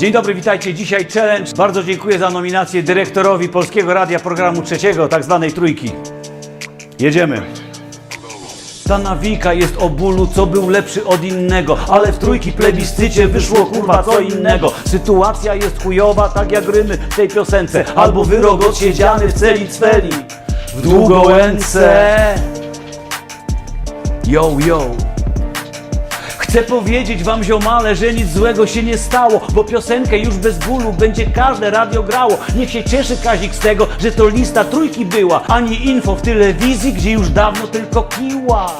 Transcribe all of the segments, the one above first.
Dzień dobry, witajcie. Dzisiaj challenge. Bardzo dziękuję za nominację dyrektorowi Polskiego Radia Programu Trzeciego, tak zwanej Trójki. Jedziemy. Ta nawika jest o bólu, co był lepszy od innego Ale w trójki plebiscycie wyszło kurwa co innego Sytuacja jest chujowa, tak jak rymy w tej piosence Albo wyrok odsiedziany w celi cweli W długołęce Yo, yo Chcę powiedzieć wam ziomale, że nic złego się nie stało Bo piosenkę już bez bólu będzie każde radio grało. Niech się cieszy Kazik z tego, że to lista trójki była Ani info w telewizji, gdzie już dawno tylko kiła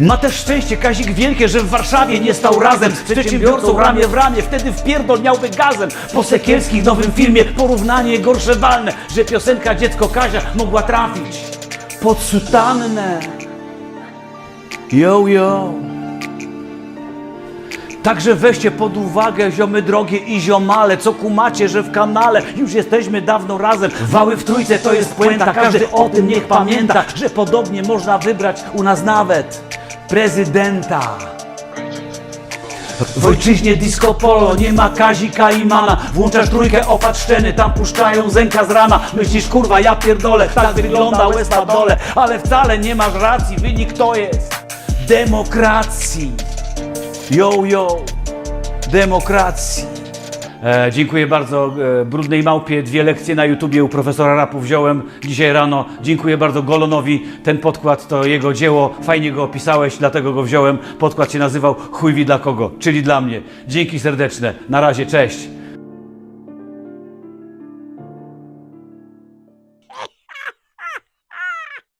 Ma też szczęście Kazik wielkie, że w Warszawie nie stał razem. Z przedsiębiorcą ramię w ramię, wtedy wpierdol miałby gazem. Po Sekielskich nowym filmie porównanie gorsze walne, że piosenka Dziecko Kazia mogła trafić pod sutannę. Yo, yo. Także weźcie pod uwagę, ziomy drogie i ziomale, co kumacie, że w kanale już jesteśmy dawno razem. Wały w trójce to jest puenta, każdy o tym niech pamięta, że podobnie można wybrać u nas nawet prezydenta. W ojczyźnie disco polo nie ma Kazika i Mana. Włączasz trójkę opatrzczeny, tam puszczają zęka z rana. Myślisz kurwa ja pierdolę, tak wygląda łez dole Ale wcale nie masz racji, wynik to jest demokracji. Yo, yo, demokracji. E, dziękuję bardzo e, Brudnej Małpie. Dwie lekcje na YouTubie u profesora Rapu wziąłem dzisiaj rano. Dziękuję bardzo Golonowi. Ten podkład to jego dzieło. Fajnie go opisałeś, dlatego go wziąłem. Podkład się nazywał Chuj wi dla kogo, czyli dla mnie. Dzięki serdeczne. Na razie, cześć.